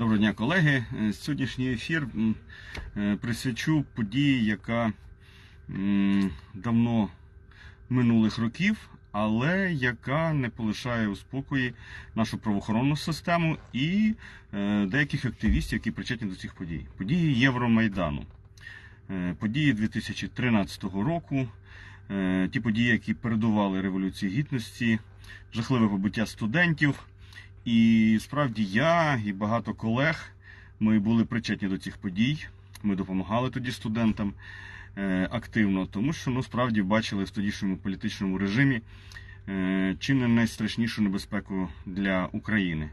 Доброго дня, колеги. Е, Сьогоднішній ефір е, присвячу події, яка давно минулих років, але яка не полишає у спокої нашу правоохоронну систему і е, деяких активістів, які причетні до цих подій. Події Євромайдану, події 2013 року, ті події, які передували Революції Гідності, жахливе побиття студентів. І справді я і багато колег ми були причетні до цих подій. Ми допомагали тоді студентам е, активно, тому що ну справді бачили в тодішньому політичному режимі е, чи не найстрашнішу небезпеку для України.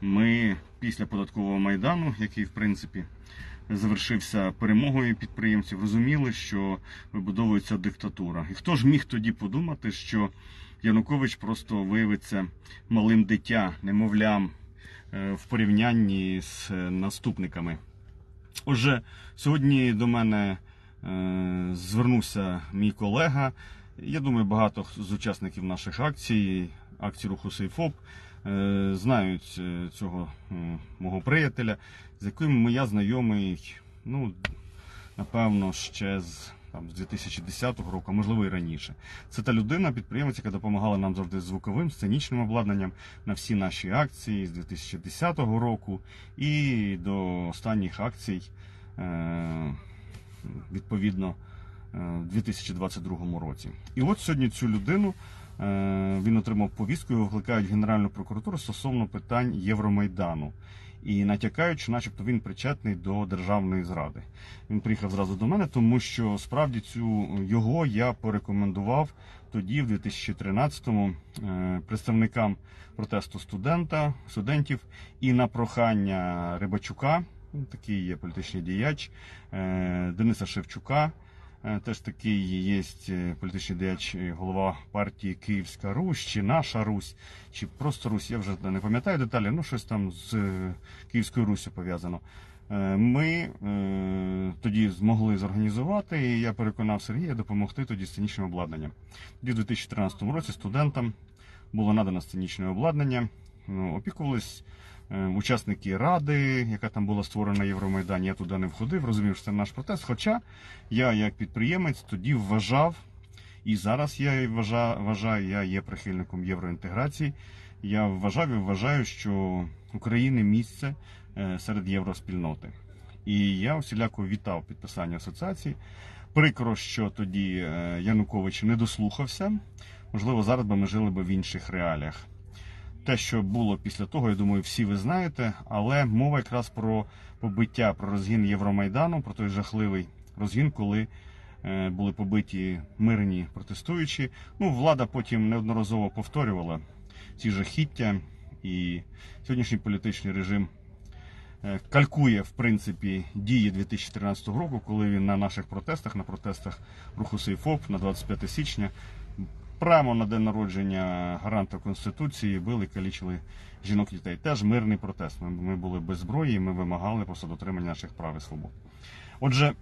Ми після податкового майдану, який в принципі завершився перемогою підприємців, розуміли, що вибудовується диктатура. І хто ж міг тоді подумати, що Янукович просто виявиться малим дитя, немовлям е, в порівнянні з е, наступниками. Отже, сьогодні до мене е, звернувся мій колега. Я думаю, багато з учасників наших акцій, акцій руху Сейфоп, знають цього мого приятеля, з яким я знайомий, ну, напевно, ще з там, з 2010 року, можливо і раніше. Це та людина, підприємець, яка допомагала нам завжди з звуковим, сценічним обладнаннам на всі наші акції з 2010 року і до останніх акцій, е, відповідно, е, в 2022 році. І от сьогодні цю людину е, він отримав повістку, його викликають Генеральну прокуратуру стосовно питань Євромайдану. І натякаючи, начебто він причетний до державної зради. Він приїхав зразу до мене, тому що справді цю його я порекомендував тоді, в 2013-му, е, представникам протесту студента, студентів, і на прохання Рибачука, такий є політичний діяч, е, Дениса Шевчука. Е, Теж такий є е, політичний діяч, е, голова партії Київська Русь, чи наша Русь, чи просто Русь, я вже не пам'ятаю деталі, ну щось там з Київською Руссю пов'язано. Ми тоді змогли зорганізувати, і я переконав Сергія допомогти тоді сценічним обладнанням. Тоді в 2013 році студентам було надано сценічне обладнання, ну, опікувались учасники ради, яка там була створена на Євромайдані. Я туди не входив, розумів, що це наш протест. Хоча я, як підприємець, тоді вважав, і зараз я вважаю, я є прихильником євроінтеграції. Я вважав і вважаю, що України місце е, серед євроспільноти. І я всіляко вітав підписання асоціації. Прикро, що тоді е, Янукович не дослухався. Можливо, зараз би ми жили би в інших реаліях. Те, що було після того, я думаю, всі ви знаєте, але мова якраз про побиття, про розгін Євромайдану, про той жахливий розгін, коли е, були побиті мирні протестуючі. Ну, влада потім неодноразово повторювала ці жахіття, і сьогоднішній політичний режим е, калькує в принципі дії 2013 року, коли він на наших протестах, на протестах руху Сейфоп на 25 січня, прямо на день народження гаранта Конституції били, калічили жінок дітей. Теж мирний протест. Ми, ми були без зброї, ми вимагали просто дотримання наших прав і свобод. Отже,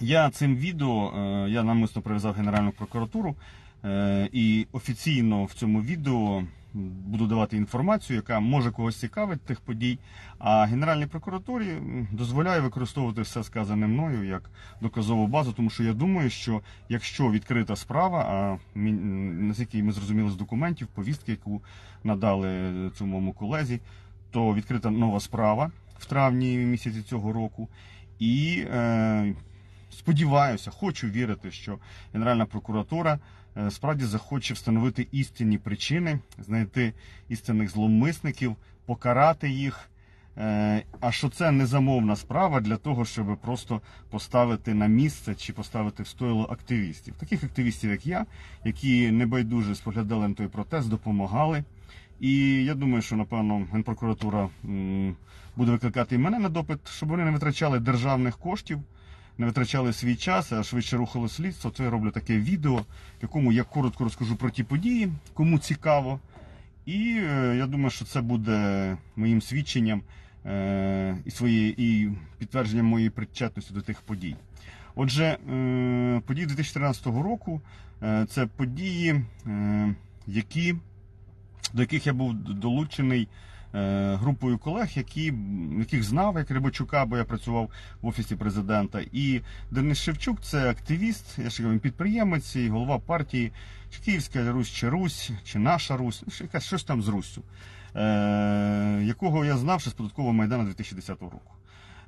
я цим відео е, я намисно прив'язав Генеральну прокуратуру е, і офіційно в цьому відео буду давати інформацію, яка може когось цікавить тих подій. А Генеральній прокуратурі м, дозволяю використовувати все сказане мною як доказову базу, тому що я думаю, що якщо відкрита справа, а наскільки ми зрозуміли з документів, повістки, яку надали цьому моєму колезі, то відкрита нова справа в травні місяці цього року. І е, сподіваюся, хочу вірити, що Генеральна прокуратура справді захоче встановити істинні причини, знайти істинних зловмисників, покарати їх. Е, А що це незамовна справа для того, щоб просто поставити на місце чи поставити в стойло активістів, таких активістів, як я, які небайдуже споглядали на той протест, допомагали. І я думаю, що напевно Генпрокуратура буде викликати і мене на допит, щоб вони не витрачали державних коштів, не витрачали свій час, а швидше рухало слідство. То я роблю таке відео, в якому я коротко розкажу про ті події, кому цікаво. І е, я думаю, що це буде моїм свідченням е, і своєї і підтвердженням моєї причетності до тих подій. Отже, е, події 2013 року е, це події, е, які, до яких я був долучений групою колег, які, яких знав, як Рибачука, бо я працював в офісі президента. І Денис Шевчук це активіст, я ще кажу, підприємець і голова партії чи Київська Русь, чи Русь, чи наша Русь, ну, щось там з Руссю, е, якого я знав ще з податкового майдану 2010 року.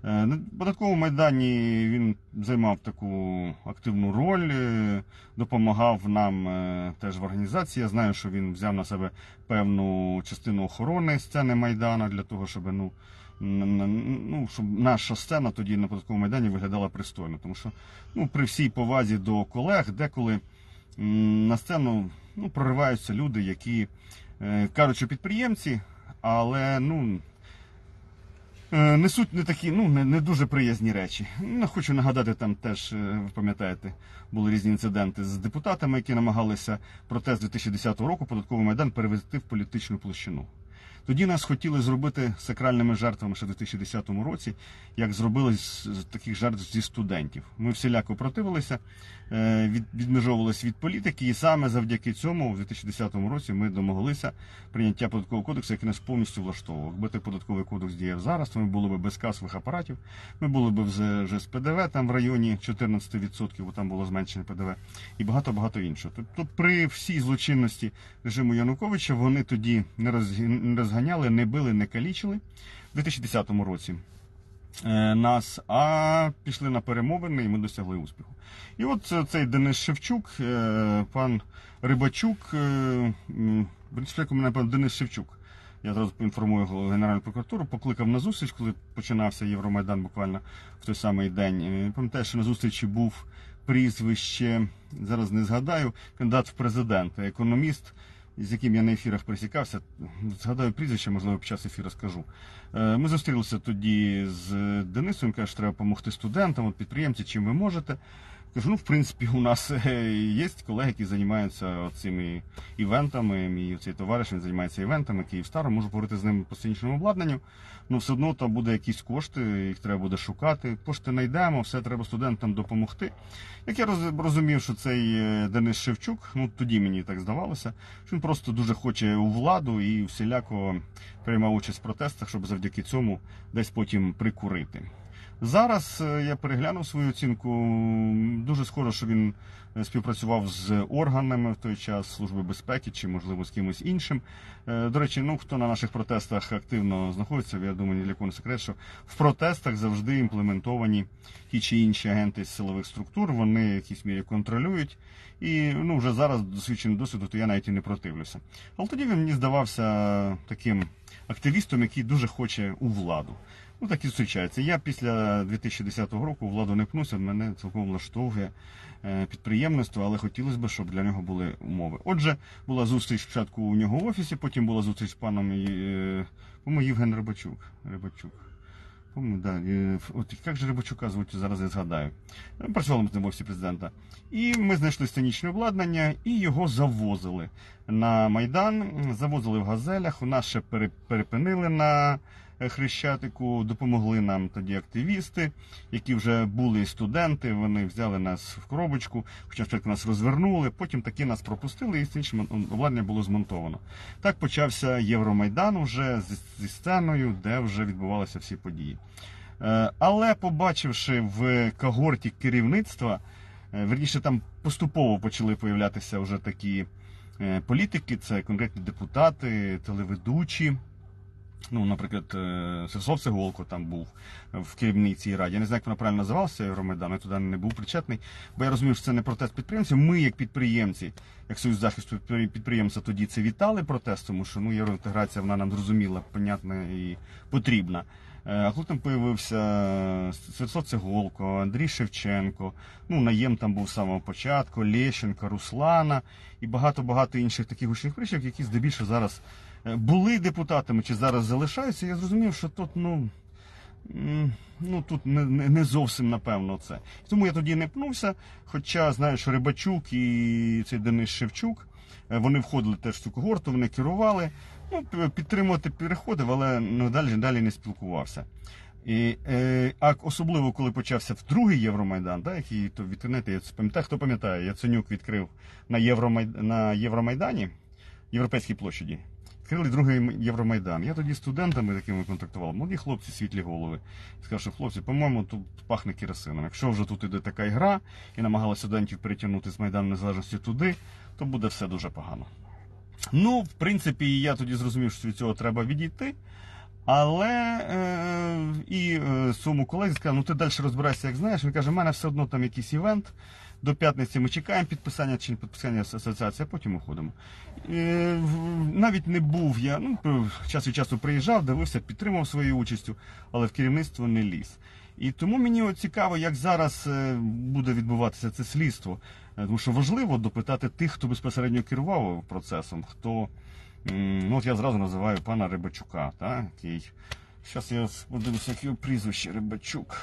Е, На податковому майдані він займав таку активну роль, е, допомагав нам е, теж в організації. Я знаю, що він взяв на себе певну частину охорони сцени Майдана для того, щоб ну, ну, щоб наша сцена тоді на податковому майдані виглядала пристойно. Тому що ну, при всій повазі до колег, деколи на сцену ну, прориваються люди, які кажуть, що підприємці, але ну. Е, Несуть не такі, ну не, не дуже приязні речі. Ну, хочу нагадати, там теж, е, ви пам'ятаєте, були різні інциденти з депутатами, які намагалися протест 2010 року податковий майдан перевести в політичну площину. Тоді нас хотіли зробити сакральними жертвами ще в 2010 році, як зробили з таких жертв зі студентів. Ми всіляко противилися, е, відмежовувалися від політики, і саме завдяки цьому, в 2010 році, ми домоглися прийняття податкового кодексу, який нас повністю влаштовував. Якби той податковий кодекс діяв зараз, то ми були б без касових апаратів, ми були б вже, з ПДВ там в районі 14%, бо там було зменшене ПДВ, і багато-багато іншого. Тобто, при всій злочинності режиму Януковича вони тоді не, розгі- не розганяли, не били, не калічили в 2010 році е, нас, а пішли на перемовини і ми досягли успіху. І от е, цей Денис Шевчук, е, пан Рибачук, е, мене пан Денис Шевчук. Я зразу поінформую голову Генеральну прокуратуру, покликав на зустріч, коли починався Євромайдан буквально в той самий день. Пам'ятаю, що на зустрічі був прізвище, зараз не згадаю, кандидат в президенти, економіст, з яким я на ефірах пересікався. Згадаю прізвище, можливо, під час ефіру скажу. Е, Ми зустрілися тоді з Денисом, каже, що треба допомогти студентам, підприємцям, чим ви можете. Кажу, ну, в принципі, у нас е, є колеги, які займаються цими івентами. Мій цей товариш він займається івентами, Київстар, можу поговорити з ним по сценічному обладнанню. Ну, все одно там буде якісь кошти, їх треба буде шукати. Кошти знайдемо, все треба студентам допомогти. Як я роз- розумів, що цей е, Денис Шевчук, ну тоді мені так здавалося, що він просто дуже хоче у владу і всіляко приймав участь в протестах, щоб завдяки цьому десь потім прикурити. Зараз е, я переглянув свою оцінку. Дуже схоже, що він е, співпрацював з органами в той час Служби безпеки чи, можливо, з кимось іншим. Е, До речі, ну хто на наших протестах активно знаходиться, я думаю, для кого не секрет, що в протестах завжди імплементовані ті чи інші агенти силових структур, вони в якійсь мірі контролюють. І ну, вже зараз досвідчений досвіду, то я навіть і не противлюся. Але тоді він мені здавався таким активістом, який дуже хоче у владу. Ну так і зустрічається. Я після 2010 року владу не пнуся, мене цілком влаштовує е, підприємництво, але хотілося б, щоб для нього були умови. Отже, була зустріч спочатку у нього в офісі, потім була зустріч з паном е, по-моєму, Євген Рибачук. Рибачук. По-моєму, да. От як же Рибачука звуть, зараз я згадаю. Працювали ми в офісі президента. І ми знайшли сценічне обладнання і його завозили на Майдан, завозили в газелях. У нас ще перепинили на Хрещатику, допомогли нам тоді активісти, які вже були студенти. Вони взяли нас в коробочку, хоча спочатку нас розвернули, потім таки нас пропустили, і сценічне обладнання було змонтовано. Так почався Євромайдан уже зі- сценою, де вже відбувалися всі події. Е, Але побачивши в когорті керівництва, е, верніше там поступово почали появлятися вже такі е, політики, це конкретні депутати, телеведучі. Ну, наприклад, е, Сесов Цеголко там був в керівній цій раді. Я не знаю, як вона правильно називалася Євромайдан, я туди не був причетний, бо я розумів, що це не протест підприємців. Ми, як підприємці, як Союз захисту підпри- підприємця, тоді це вітали протест, тому що ну, євроінтеграція вона нам зрозуміла, понятна і потрібна. Е, А коли там появився Святослав Цеголко, Андрій Шевченко, ну наєм там був з самого початку, Лещенко, Руслана і багато-багато інших таких гучних прищів, які здебільшого зараз були депутатами чи зараз залишаються. Я зрозумів, що тут ну. Ну тут не, не, зовсім напевно це. Тому я тоді не пнувся. Хоча знаю, що Рибачук і цей Денис Шевчук е, вони входили теж в цю когорту, вони керували. Ну, підтримувати переходив, але ну, далі, далі не спілкувався. І, е, а особливо коли почався в другий Євромайдан, да, який то відкринете, я це пам'ятаю, хто пам'ятає, Яценюк відкрив на, Євромайд... на Євромайдані, Європейській площаді. Відкрили другий Євромайдан. Я тоді з студентами такими контактував, молоді хлопці, світлі голови. Сказав, що хлопці, по-моєму, тут пахне керосином. Якщо вже тут іде така ігра і намагалися студентів перетягнути з Майдану Незалежності туди, то буде все дуже погано. Ну, в принципі, я тоді зрозумів, що від цього треба відійти. Але е, і е, своєму колезі сказав, ну ти далі розбирайся, як знаєш. Він каже, в мене все одно там якийсь івент. До п'ятниці ми чекаємо підписання чи не підписання асоціації, а потім уходимо. Навіть не був я, ну, час від часу приїжджав, дивився, підтримав своєю участю, але в керівництво не ліз. І тому мені цікаво, як зараз е, буде відбуватися це слідство. Е, Тому що важливо допитати тих, хто безпосередньо керував процесом, хто. Ну, от я зразу називаю пана Рибачука, так, який. Зараз я подивлюся, яке його прізвище Рибачук.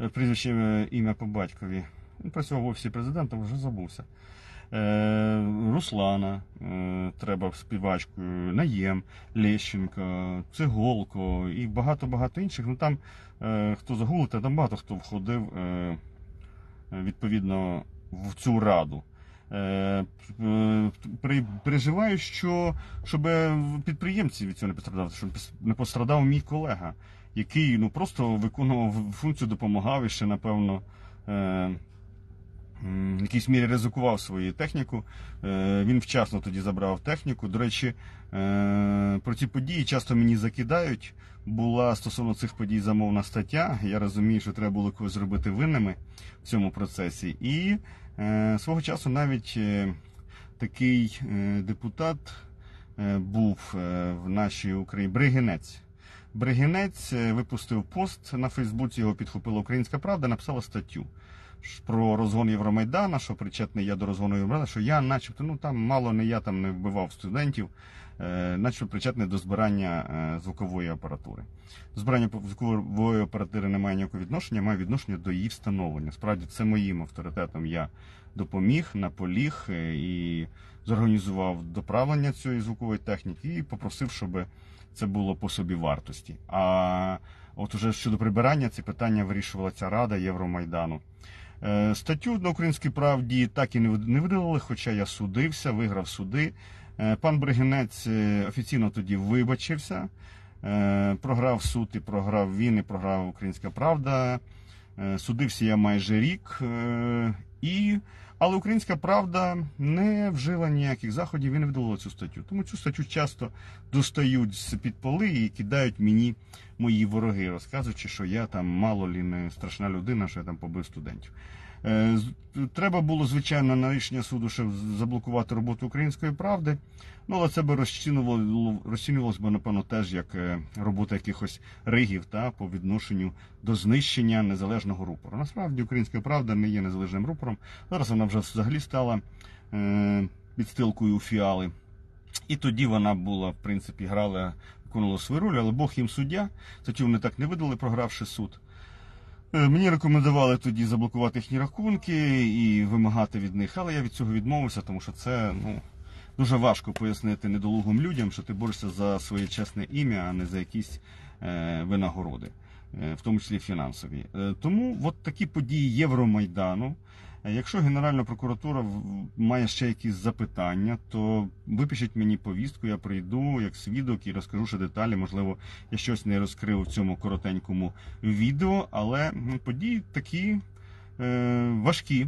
Е, Прізвище ім'я по батькові. Він працював в офісі президента, вже забувся. Е, Руслана, е, треба співачкою, Наєм, Лещенка, Циголко і багато-багато інших. Ну там е, хто загуглите, там багато хто входив відповідно в цю раду. Переживаю, що щоб підприємці від цього не пострадали, щоб не пострадав мій колега, який ну просто виконував функцію, допомагав і ще, напевно, в якійсь мірі ризикував свою техніку. Е, Він вчасно тоді забрав техніку. До речі, е, про ці події часто мені закидають. Була стосовно цих подій замовна стаття. Я розумію, що треба було когось зробити винними в цьому процесі. І е, свого часу навіть такий депутат був в нашій Україні Бригинець. Бригинець випустив пост на Фейсбуці, його підхопила Українська Правда, написала статтю про розгон Євромайдана, що причетний я до розгону Євромайдану, що я, начебто, ну там мало не я там не вбивав студентів, е, начебто причетний до збирання е, звукової апаратури. Збирання звукової апаратури не має ніякого відношення, має відношення до її встановлення. Справді, це моїм авторитетом я допоміг, наполіг е, і зорганізував доправлення цієї звукової техніки і попросив, щоб це було по собі вартості. А от уже щодо прибирання ці питання вирішувала ця рада Євромайдану. Е, Статтю на українській правді так і не видали, хоча я судився, виграв суди. Е, Пан Бригинець е, офіційно тоді вибачився, програв суд і програв він, і програв Українська Правда. Судився я майже рік. І... Але Українська Правда не вжила ніяких заходів і не видалила цю статтю. Тому цю статтю часто достають з під поли і кидають мені мої вороги, розказуючи, що я там мало лі не страшна людина, що я там побив студентів. Е, Треба було, звичайно, на рішення суду ще заблокувати роботу української правди. Ну, але це би розцінювало, розцінювалося б, напевно, теж як е, робота якихось ригів та, по відношенню до знищення незалежного рупору. Насправді, українська правда не є незалежним рупором. Зараз вона вже взагалі стала е, підстилкою у фіали. І тоді вона була, в принципі, грала, виконувала свою роль, але Бог їм суддя. Статтю вони так не видали, програвши суд. Е, Мені рекомендували тоді заблокувати їхні рахунки і вимагати від них, але я від цього відмовився, тому що це ну, дуже важко пояснити недолугим людям, що ти борешся за своє чесне ім'я, а не за якісь е, винагороди, е, в тому числі фінансові. Е, тому от такі події Євромайдану. Якщо Генеральна прокуратура має ще якісь запитання, то випишіть мені повістку, я прийду як свідок і розкажу ще деталі. Можливо, я щось не розкрив в цьому коротенькому відео, але події такі е, важкі.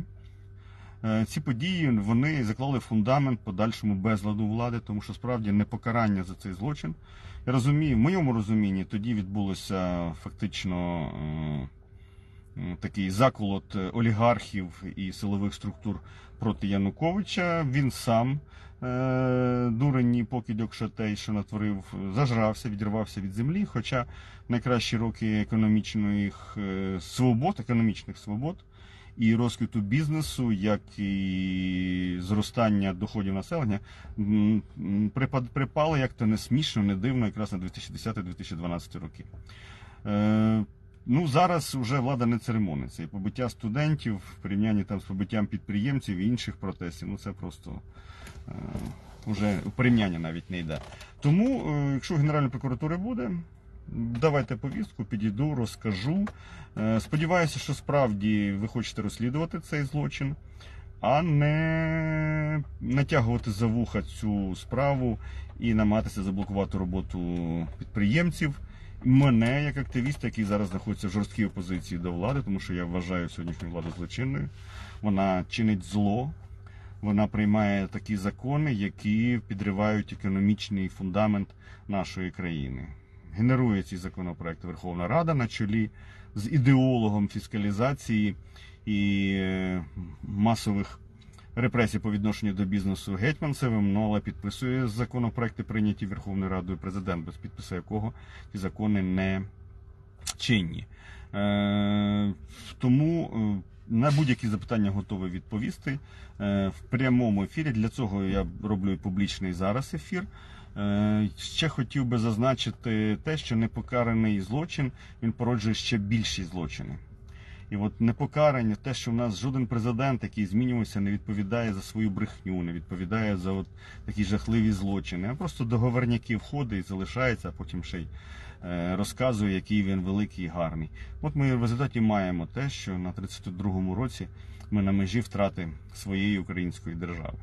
Е, Ці події вони заклали фундамент подальшому безладу влади, тому що справді непокарання за цей злочин. Я розумію, в моєму розумінні тоді відбулося фактично е, такий заколот е, олігархів і силових структур проти Януковича. Він сам е, дурень покидьок шатей, що натворив, зажрався, відірвався від землі. Хоча найкращі роки економічних е, свобод, економічних свобод і розквіту бізнесу, як і зростання доходів населення, припали, як то не смішно, не дивно, якраз на 2010-2012 роки. Ну, зараз вже влада не церемониться. І побиття студентів в порівнянні там з побиттям підприємців і інших протестів, ну це просто е, порівняння навіть не йде. Тому, е, якщо Генеральної прокуратури буде, давайте повістку, підійду, розкажу. Е, Сподіваюся, що справді ви хочете розслідувати цей злочин. а не натягувати за вуха цю справу і намагатися заблокувати роботу підприємців. Мене як активіста, який зараз знаходиться в жорсткій опозиції до влади, тому що я вважаю сьогоднішню владу злочинною. Вона чинить зло, вона приймає такі закони, які підривають економічний фундамент нашої країни. Генерує ці законопроекти Верховна Рада на чолі з ідеологом фіскалізації і е, масових репресій по відношенню до бізнесу Гетьманцевим, ну підписує законопроекти, прийняті Верховною Радою президент, без підпису якого ці закони не чинні. Е, тому е, на будь-які запитання готовий відповісти е, в прямому ефірі. Для цього я роблю публічний зараз ефір. Ще хотів би зазначити те, що непокараний злочин він породжує ще більші злочини. І от непокарання, те, що в нас жоден президент, який змінювався, не відповідає за свою брехню, не відповідає за от такі жахливі злочини, а просто договорняки входить і залишається, а потім ще й е, розказує, який він великий і гарний. От ми в результаті маємо те, що на 32-му році ми на межі втрати своєї української держави.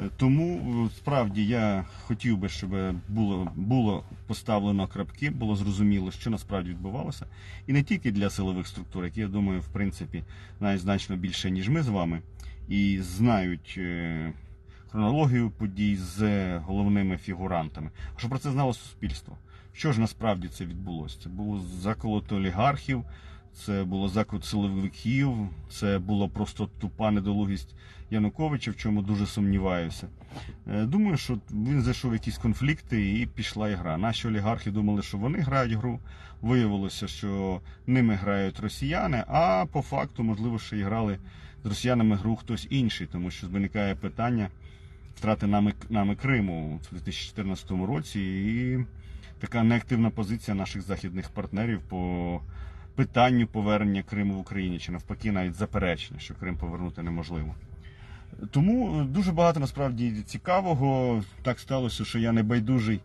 Е, Тому е, справді я хотів би, щоб було, було поставлено крапки, було зрозуміло, що насправді відбувалося, і не тільки для силових структур, які я думаю, в принципі, знають значно більше, ніж ми з вами, і знають е, хронологію подій з головними фігурантами. А щоб про це знало суспільство. Що ж насправді це відбулося? Це було заколот олігархів, це було закрут силовиків, це було просто тупа недолугість Януковича, в чому дуже сумніваюся. Е, Думаю, що він зайшов в якісь конфлікти і пішла ігра. Наші олігархи думали, що вони грають гру. Виявилося, що ними грають росіяни, а по факту, можливо, ще і грали з росіянами гру хтось інший, тому що виникає питання втрати нами, нами Криму в 2014 році і така неактивна позиція наших західних партнерів по питанню повернення Криму в Україні, чи навпаки, навіть заперечення, що Крим повернути неможливо. Тому е, дуже багато насправді цікавого. Так сталося, що я не байдужий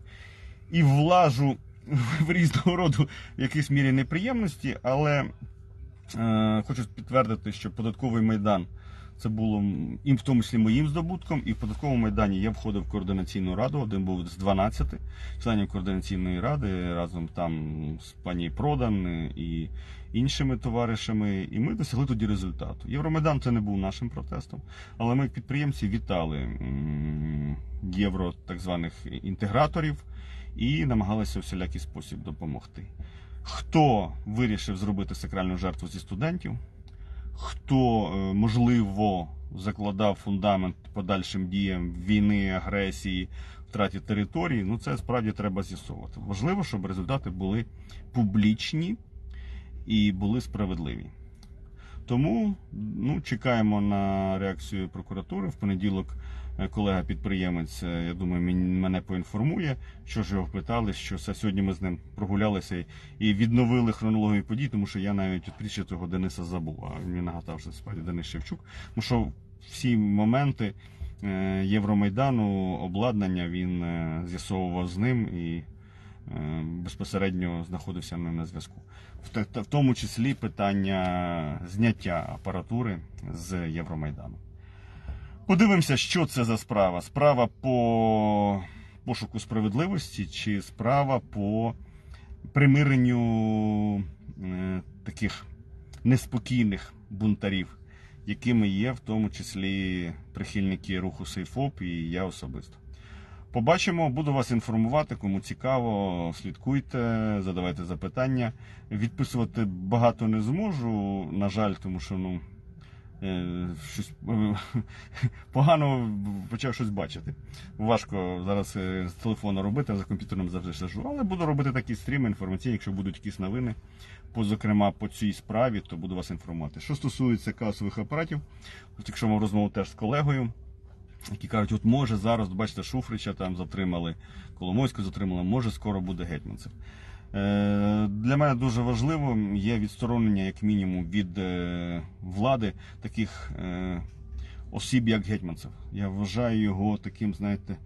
і влажу в різного роду в якійсь мірі неприємності, але е, хочу підтвердити, що податковий майдан це було і в тому числі моїм здобутком, і в податковому майдані я входив в координаційну раду, один був з 12 членів координаційної ради разом там з пані Продан е, і іншими товаришами, і ми досягли тоді результату. Євромайдан це не був нашим протестом, але ми, підприємці, вітали євро так званих інтеграторів і намагалися у всілякий спосіб допомогти. Хто вирішив зробити сакральну жертву зі студентів? Хто е, можливо закладав фундамент подальшим діям війни, агресії, втраті території? Ну це справді треба з'ясовувати. Важливо, щоб результати були публічні і були справедливі. Тому ну, чекаємо на реакцію прокуратури. В понеділок колега-підприємець, е, я думаю, мен- мене поінформує, що ж його питали, що все сьогодні ми з ним прогулялися і- відновили хронологію подій, тому що я навіть прізвище того Дениса забув. А мені нагадав, що це справді Денис Шевчук. Тому що всі моменти е, Євромайдану, обладнання він е, з'ясовував з ним і е, безпосередньо знаходився на, на зв'язку. В тому числі питання зняття апаратури з Євромайдану. Подивимося, що це за справа. Справа по пошуку справедливості чи справа по примиренню е, таких неспокійних бунтарів, якими є в тому числі прихильники руху Сейфоп і я особисто. Побачимо, буду вас інформувати. Кому цікаво, слідкуйте, задавайте запитання. Відписувати багато не зможу, на жаль, тому що ну щось е, погано почав щось бачити. Важко зараз е, з телефону робити, за комп'ютером завжди сижу. Але буду робити такі стріми інформаційні, якщо будуть якісь новини, по, зокрема по цій справі, то буду вас інформувати. Що стосується касових апаратів, от якщо мав розмову теж з колегою які кажуть, от може зараз, бачите, Шуфрича там затримали, Коломойську затримали, може скоро буде гетьманцев. Е, Для мене дуже важливо є відсторонення, як мінімум, від е, влади таких е, осіб, як гетьманцев. Я вважаю його таким, знаєте,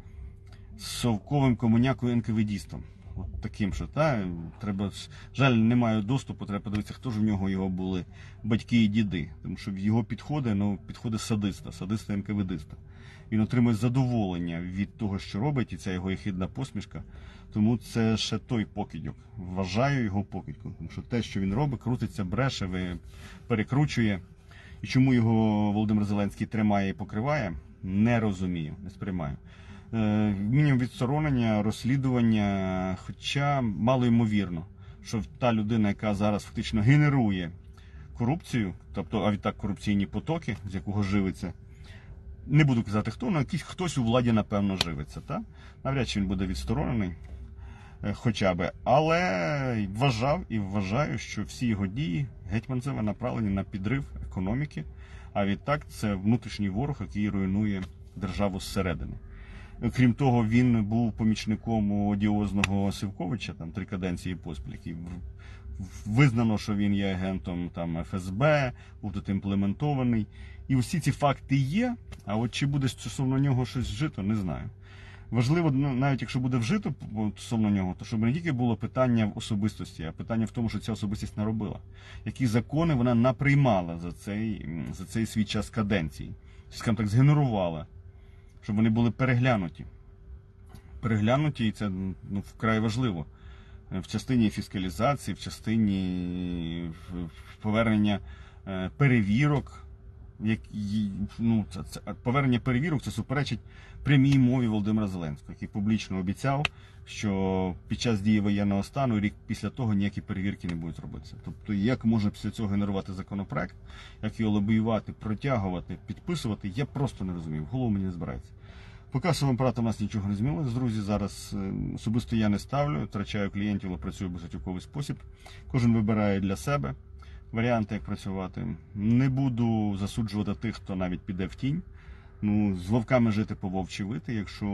совковим комунякою НКВДістом. От таким, що та, треба, жаль, не маю доступу, треба подивитися, хто ж в нього його були батьки і діди. Тому що в його підходи, ну, підходи садиста, садиста НКВДиста. Він отримує задоволення від того, що робить, і ця його єхидна посмішка. Тому це ще той покидьок. Вважаю його покидьком. Тому що те, що він робить, крутиться, бреше, перекручує. І чому його Володимир Зеленський тримає і покриває, не розумію, не сприймаю. Е, Мінімум відсторонення, розслідування, хоча мало ймовірно, що та людина, яка зараз фактично генерує корупцію, тобто а відтак корупційні потоки, з якого живиться, не буду казати хто, але хтось у владі, напевно, живиться. Та? Навряд чи він буде відсторонений. е, Хоча би, але вважав і вважаю, що всі його дії гетьманцева направлені на підрив економіки. А відтак це внутрішній ворог, який руйнує державу зсередини. Крім того, він був помічником одіозного Сивковича, там три каденції поспіль, який визнано, що він є агентом там ФСБ, був тут імплементований. І усі ці факти є. А от чи буде стосовно нього щось вжито, не знаю. Важливо, ну, навіть якщо буде вжито стосовно нього, то щоб не тільки було питання в особистості, а питання в тому, що ця особистість наробила. Які закони вона наприймала за цей, за цей свій час каденції, скажімо так, згенерувала, щоб вони були переглянуті. Переглянуті, і це ну, вкрай важливо. Е, В частині фіскалізації, в частині повернення е, перевірок. Як, ну, це, це, повернення перевірок це суперечить прямій мові Володимира Зеленського, який публічно обіцяв, що під час дії воєнного стану рік після того ніякі перевірки не будуть робитися. Тобто, як можна після цього генерувати законопроект, як його лобіювати, протягувати, підписувати, я просто не розумію. В голову мені не збирається. По касовим апаратам у нас нічого не змінилось, друзі. Зараз е, особисто я не ставлю, втрачаю клієнтів, але працюю в безготівковий спосіб. Кожен вибирає для себе варіанти, як працювати. Не буду засуджувати тих, хто навіть піде в тінь. Ну, з вовками жити по вовчі вити. Якщо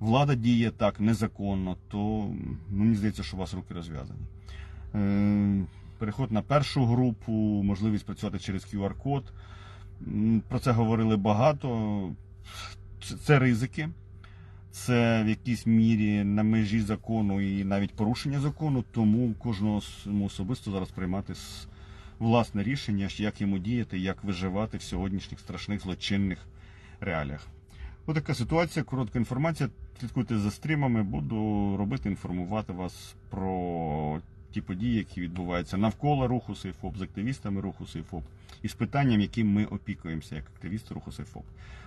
влада діє так незаконно, то ну, мені здається, що у вас руки розв'язані. Е, Переход на першу групу, можливість працювати через QR-код. Про це говорили багато. Це- ризики. Це в якійсь мірі на межі закону і навіть порушення закону, тому кожного особисто зараз приймати с- власне рішення, як йому діяти, як виживати в сьогоднішніх страшних злочинних реаліях. Отака ситуація, коротка інформація. Слідкуйте за стрімами, буду робити, інформувати вас про події, які відбуваються навколо руху Сейфоп, з активістами руху Сейфоп і з питанням, яким ми опікуємося як активісти руху Сейфоп.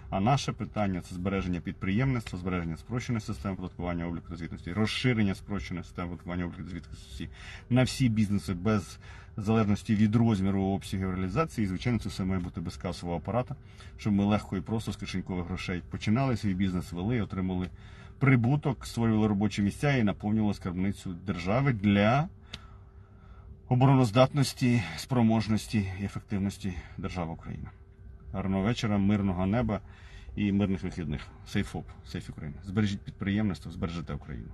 А наше питання це збереження підприємництва, збереження спрощеної системи податкування обліку та звітності, розширення спрощеної системи податкування обліку та звітності на всі бізнеси без залежності від розміру обсягів реалізації. І, звичайно, це все має бути без касового апарата, щоб ми легко і просто з кишенькових грошей починали свій бізнес, вели, отримали прибуток, створювали робочі місця і наповнювали скарбницю держави для обороноздатності, спроможності і ефективності держави Україна. Гарного вечора, мирного неба і мирних вихідних. Сейфоп, сейф Україна. Збережіть підприємництво, збережете Україну.